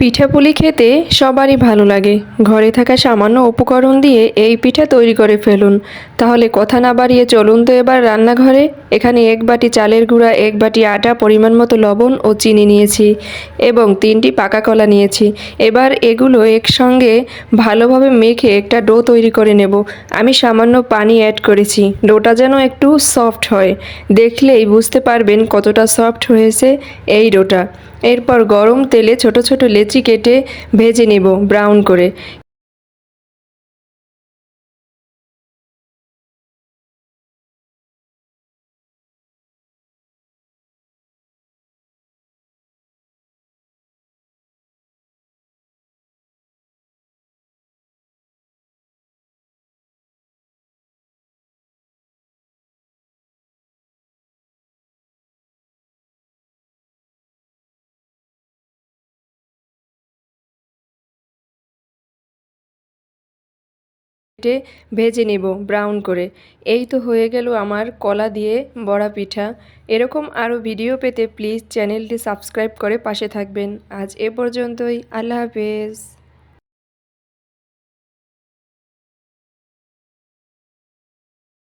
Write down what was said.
পিঠাপুলি খেতে সবারই ভালো লাগে। ঘরে থাকা সামান্য উপকরণ দিয়ে এই পিঠা তৈরি করে ফেলুন। তাহলে কথা না বাড়িয়ে চলুন তো এবার রান্নাঘরে। এখানে এক বাটি চালের গুঁড়া, এক বাটি আটা, পরিমাণ মতো লবণ ও চিনি নিয়েছি এবং তিনটি পাকা কলা নিয়েছি। এবার এগুলো একসঙ্গে ভালোভাবে মেখে একটা ডো তৈরি করে নেব। আমি সামান্য পানি অ্যাড করেছি। ডোটা যেন একটু সফট হয়। দেখলেই বুঝতে পারবেন কতটা সফট হয়েছে এই ডোটা। এরপর গরম তেলে ছোট ছোট লেচি কেটে ভেজে নেব ব্রাউন করে। কেটে ভেজে নেব ব্রাউন করে। এই তো হয়ে গেল আমার কলা দিয়ে বড়া পিঠা। এরকম আরও ভিডিও পেতে প্লিজ চ্যানেলটি সাবস্ক্রাইব করে পাশে থাকবেন। আজ এ পর্যন্তই, আল্লাহ হাফেজ।